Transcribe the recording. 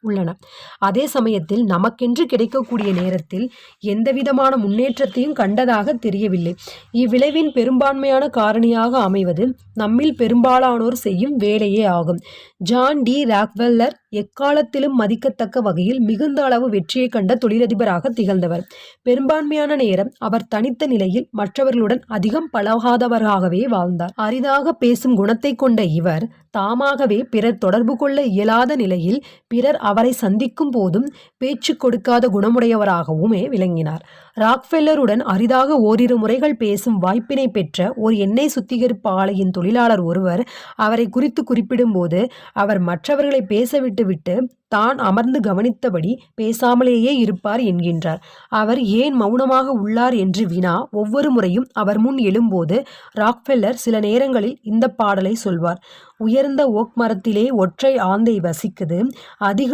உள்ளன. அதே சமயத்தில் நமக்கென்று கிடைக்கக்கூடிய நேரத்தில் எந்தவிதமான முன்னேற்றத்தையும் கண்டதாக தெரியவில்லை. இவ்விளைவின் பெரும்பான்மையான காரணியாக அமைவது நம்மில் பெரும்பாலானோர் செய்யும் வேலையே ஆகும். ஜான் டி ராக்வெல்லர் எக்காலத்திலும் மதிக்கத்தக்க வகையில் மிகுந்த அளவு வெற்றியை கண்ட தொழிலதிபராக திகழ்ந்தவர். பெரும்பான்மையான நேரம் அவர் தனித்த நிலையில் மற்றவர்களுடன் அதிகம் பழகாதவராகவே வாழ்ந்தார். அரிதாக பேசும் குணத்தை கொண்ட இவர் தாமாகவே பிறர் தொடர்பு கொள்ள இயலாத நிலையில் பிறர் அவரை சந்திக்கும் போதும் பேச்சு கொடுக்காத குணமுடையவராகவுமே விளங்கினார். ராக்ஃபெல்லருடன் அரிதாக ஓரிரு முறைகள் பேசும் வாய்ப்பினை பெற்ற ஒரு எண்ணெய் சுத்திகரிப்பு ஆலையின் தொழிலாளர் ஒருவர் அவரை குறித்து குறிப்பிடும்போது அவர் மற்றவர்களை பேசவிட்டு கேட்டுவிட்டு தான் அமர்ந்து கவனித்தபடி பேசாமலேயே இருப்பார் என்கின்றார். அவர் ஏன் மௌனமாக உள்ளார் என்று வினா ஒவ்வொரு முறையும் அவர் முன் எழும்போது ராக்ஃபெல்லர் சில நேரங்களில் இந்த பாடலை சொல்வார். உயர்ந்த ஓக் மரத்திலே ஒற்றை ஆந்தை வசிக்குது. அதிக